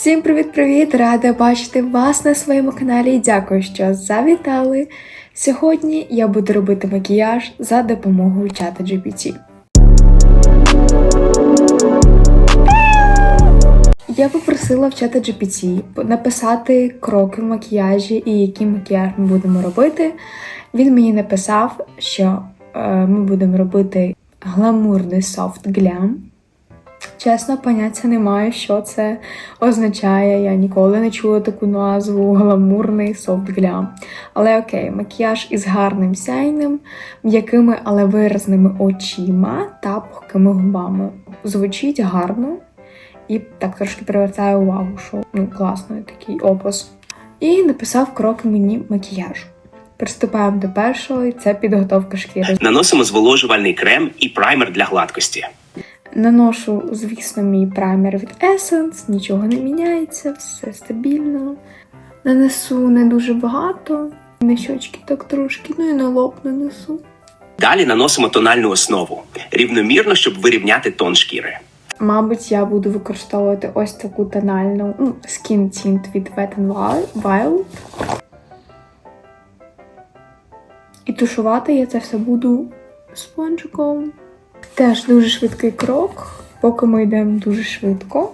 Всім привіт-привіт! Рада бачити вас на своєму каналі. Дякую, що завітали. Сьогодні я буду робити макіяж за допомогою чата GPT. Я попросила в чата GPT написати кроки в макіяжі і який макіяж ми будемо робити. Він мені написав, що е, ми будемо робити гламурний софт глям. Чесно, поняття не маю, що це означає. Я ніколи не чула таку назву гламурний софт глям. Але окей, макіяж із гарним сяйним, м'якими, але виразними очима та пухкими губами. Звучить гарно і так трошки привертає увагу, що ну, класний такий опис. І написав кроки мені макіяжу. Приступаємо до першого, і це підготовка шкіри. Наносимо зволожувальний крем і праймер для гладкості. Наношу, звісно, мій праймер від Essence, нічого не міняється, все стабільно. Нанесу не дуже багато, на щочки так трошки, ну і на лоб нанесу. Далі наносимо тональну основу рівномірно, щоб вирівняти тон шкіри. Мабуть, я буду використовувати ось таку тональну ну, Skin Tint від Wet n Wild. І тушувати я це все буду спонжиком. Теж дуже швидкий крок, поки ми йдемо дуже швидко.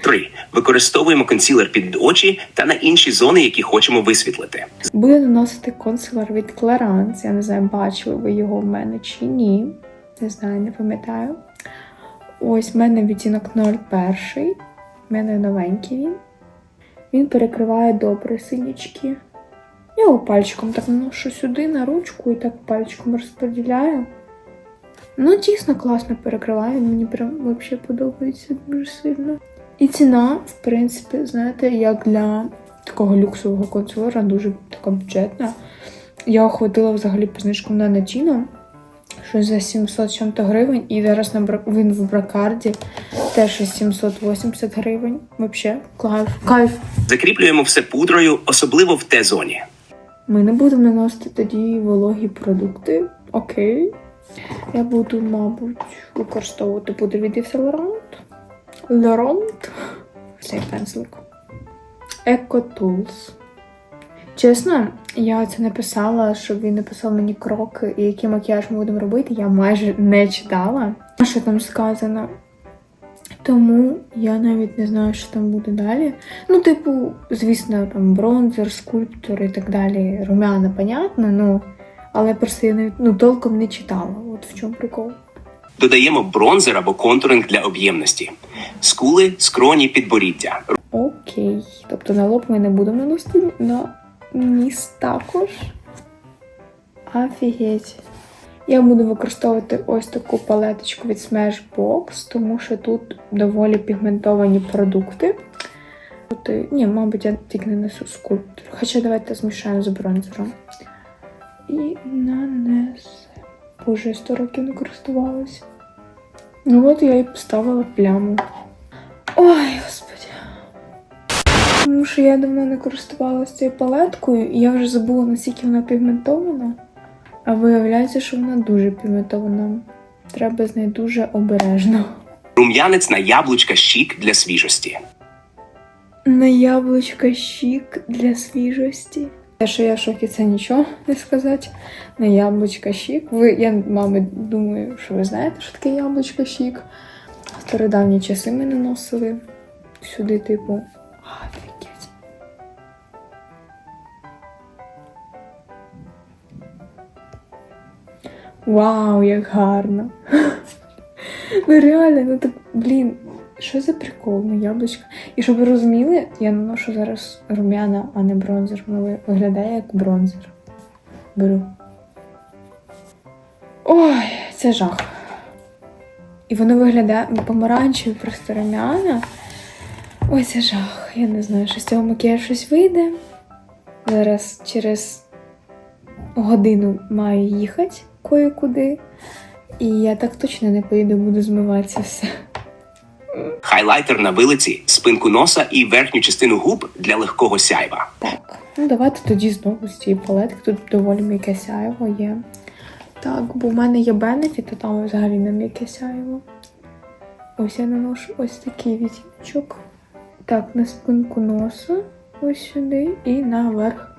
3. Використовуємо консілер під очі та на інші зони, які хочемо висвітлити. Буду наносити консилер від Clarins. Я не знаю, бачили ви його в мене чи ні. Не знаю, не пам'ятаю. Ось в мене відтінок 01. В мене новенький він. Він перекриває добре синячки. Я його пальчиком так наношу сюди на ручку і так пальчиком розподіляю. Ну, дійсно класно перекриває, мені прям взагалі подобається дуже сильно. І ціна, в принципі, знаєте, як для такого люксового консилера, дуже така бюджетна. Я охватила взагалі по на Natino, щось за 700 чим-то гривень, і зараз на бра- він в бракарді теж 780 гривень. Взагалі, кайф. Кайф. Закріплюємо все пудрою, особливо в Т-зоні. Ми не будемо наносити тоді вологі продукти. Окей. Я буду, мабуть, використовувати пудру від Laurent. Laurent. Цей пензлик. Eco Tools. Чесно, я це написала, щоб він написав мені кроки і який макіяж ми будемо робити. Я майже не читала, що там сказано. Тому я навіть не знаю, що там буде далі. Ну, типу, звісно, там бронзер, скульптор і так далі. Румяна, понятно, ну. Але просто я навіть ну, толком не читала. От в чому прикол. Додаємо бронзер або контуринг для об'ємності. Скули, скроні, підборіддя. Окей. Тобто на лоб ми не будемо наносити на ніс також. Офігеть. Я буду використовувати ось таку палеточку від Smashbox, тому що тут доволі пігментовані продукти. От, е, ні, мабуть, я тільки не несу скульптор. Хоча давайте змішаємо з бронзером. І нанесемо. Боже, я 100 років не користувалася. Ну от я і поставила пляму. Ой, господи. Тому що я давно не користувалася цією палеткою, і я вже забула, наскільки вона пігментована. А виявляється, що вона дуже пігментована. Треба з нею дуже обережно. Рум'янець на яблучка щік для свіжості. На яблучко щік для свіжості. Те, що я в шокі, це нічого не сказати. На яблучко щік. Ви, я, мабуть, думаю, що ви знаєте, що таке яблучко щік. В стародавні часи ми наносили сюди, типу. Офігеть. Вау, як гарно! Ну реально, ну так, блін, що за прикол на яблучко? І щоб ви розуміли, я наношу зараз рум'яна, а не бронзер. Воно виглядає як бронзер. Беру. Ой, це жах. І воно виглядає помаранчеве, просто рум'яна. Ой, це жах. Я не знаю, що з цього макіяжу щось вийде. Зараз через годину маю їхати кое-куди. І я так точно не поїду, буду змиватися все. Хайлайтер на вилиці, спинку носа і верхню частину губ для легкого сяйва. Так, ну давайте тоді знову з цієї палетки. Тут доволі м'яке сяйво є. Так, бо в мене є бенефіт, а там взагалі не м'яке сяйво. Ось я наношу ось такий відтіночок. Так, на спинку носа, ось сюди і наверх.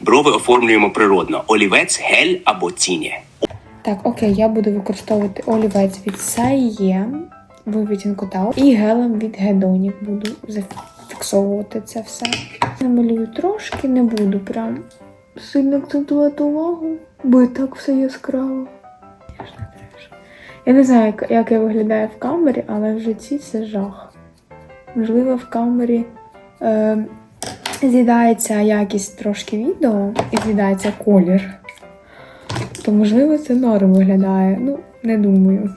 Брови оформлюємо природно: олівець, гель або тіні. Так, окей, я буду використовувати олівець від Сає в відтінку Тау і гелем від Hedonic буду зафіксовувати це все. Намалюю трошки, не буду прям сильно акцентувати увагу, бо і так все яскраво. Я не. Знаю, як я виглядаю в камері, але в житті це жах. Можливо, в камері е, з'їдається якість трошки відео і з'їдається колір. То, можливо, це норм виглядає. Ну, не думаю.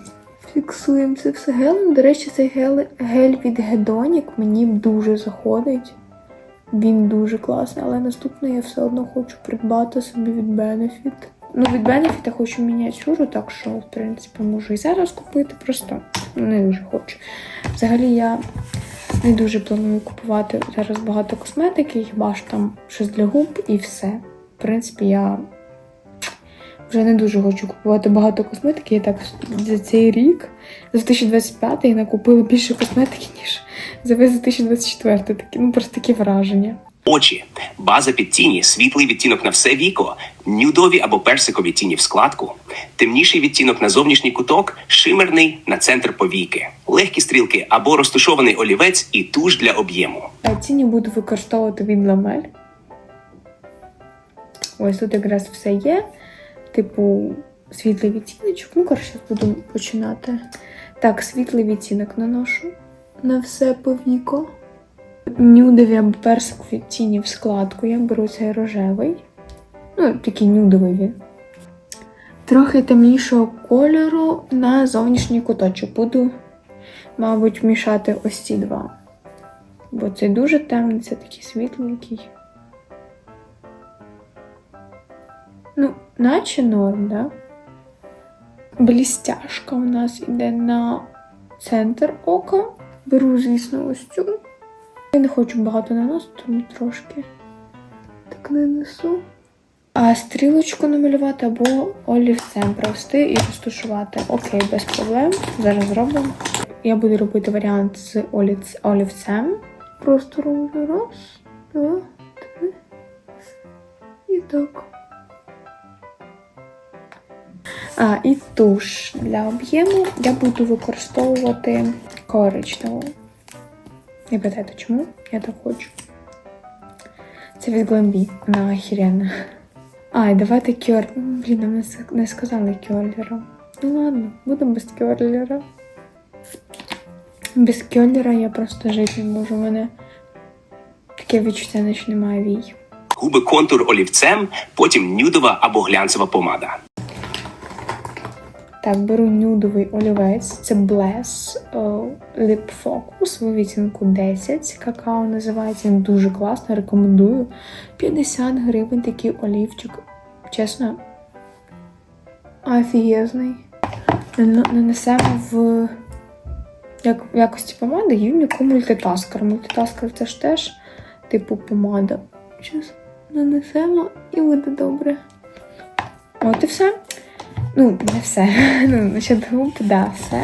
Фіксуємо це все гелем. До речі, цей гель, гель від Hedonic мені дуже заходить. Він дуже класний, але наступний я все одно хочу придбати собі від Benefit. Ну, від Benefit я хочу мініатюру, так що, в принципі, можу і зараз купити, просто не дуже хочу. Взагалі, я не дуже планую купувати зараз багато косметики, хіба ж там щось для губ і все. В принципі, я вже не дуже хочу купувати багато косметики. Я так за цей рік, за 2025 я накупила більше косметики, ніж за весь 2024. Такі, ну просто такі враження. Очі, база під тіні, світлий відтінок на все віко, нюдові або персикові тіні в складку, темніший відтінок на зовнішній куток, шимерний на центр повіки, легкі стрілки або розташований олівець і туш для об'єму. А ціні буду використовувати від ламель. Ось тут якраз все є. Типу, світлий відтіночок. Ну, коротше, буду починати. Так, світлий відтінок наношу на все повіко. Нюдові або персикові тіні в складку. Я беру цей рожевий. Ну, такий нюдовий він. Трохи темнішого кольору на зовнішній куточок. Буду, мабуть, мішати ось ці два. Бо це дуже темний, це такий світленький. Ну, наче норм, да? Блістяшка у нас іде на центр ока. Беру, звісно, ось цю. Я не хочу багато наносити, тому трошки так не несу. А стрілочку намалювати або олівцем провести і розташувати. Окей, без проблем. Зараз зробимо. Я буду робити варіант з олівцем. Просто роблю раз, два, три. І так. А, і туш для об'єму я буду використовувати коричневу. Не питайте, чому? Я так хочу. Це від Glambi. Вона охеренна. А, давайте кьор. Блін, нам не сказали кьолера. Ну ладно, будемо без кьолера. Без кьолера я просто жити не можу. У мене таке відчуття, наче немає вій. Губи контур олівцем, потім нюдова або глянцева помада. Так, беру нюдовий олівець, це Bless е, Lip Focus в відтінку 10. Какао називається, він дуже класно, рекомендую. 50 гривень такий олівчик. Чесно, офігезний. Нанесемо в як, якості помади юніку мультитаскер. Мультитаскер це ж теж типу помада. Зараз нанесемо і буде добре. От і все. Ну, не все. Ну, насчет губ, да, все.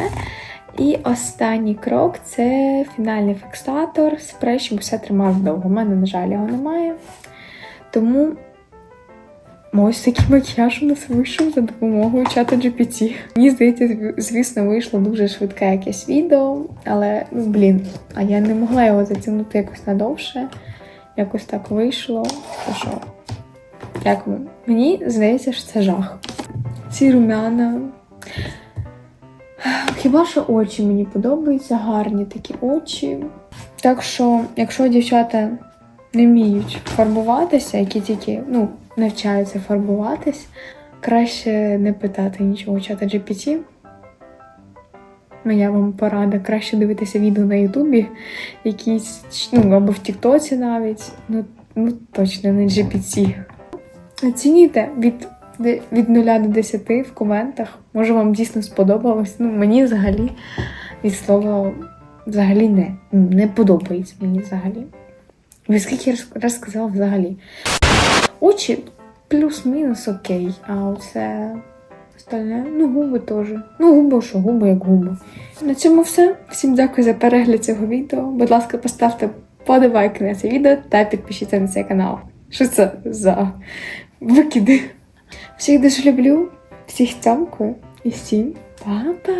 І останній крок це фінальний фіксатор, спрей, щоб все тримав довго. У мене, на жаль, його немає. Тому ось такий макіяж у нас вийшов за допомогою чату GPT. Мені здається, звісно, вийшло дуже швидке якесь відео, але, ну, блін, а я не могла його затягнути якось надовше. Якось так вийшло. Що, як? Мені здається, що це жах ці румяна. Хіба що очі мені подобаються, гарні такі очі. Так що, якщо дівчата не вміють фарбуватися, які тільки ну, навчаються фарбуватись, краще не питати нічого чата GPT. Моя вам порада, краще дивитися відео на Ютубі, якісь, ну, або в Тіктоці навіть. Ну, ну точно не GPT. Оцінюйте від, від 0 до 10 в коментах. Може вам дійсно сподобалось. Ну, мені взагалі від слова взагалі не. Не подобається мені взагалі. Ви скільки раз сказала взагалі. Очі плюс-мінус окей, а оце Остальне, ну, губи теж. Ну, губи, що губи, як губи. На цьому все. Всім дякую за перегляд цього відео. Будь ласка, поставте подобайки на це відео та підпишіться на цей канал. Що це за викиди? Всіх дуже люблю, всіх цямкую і всім па-па!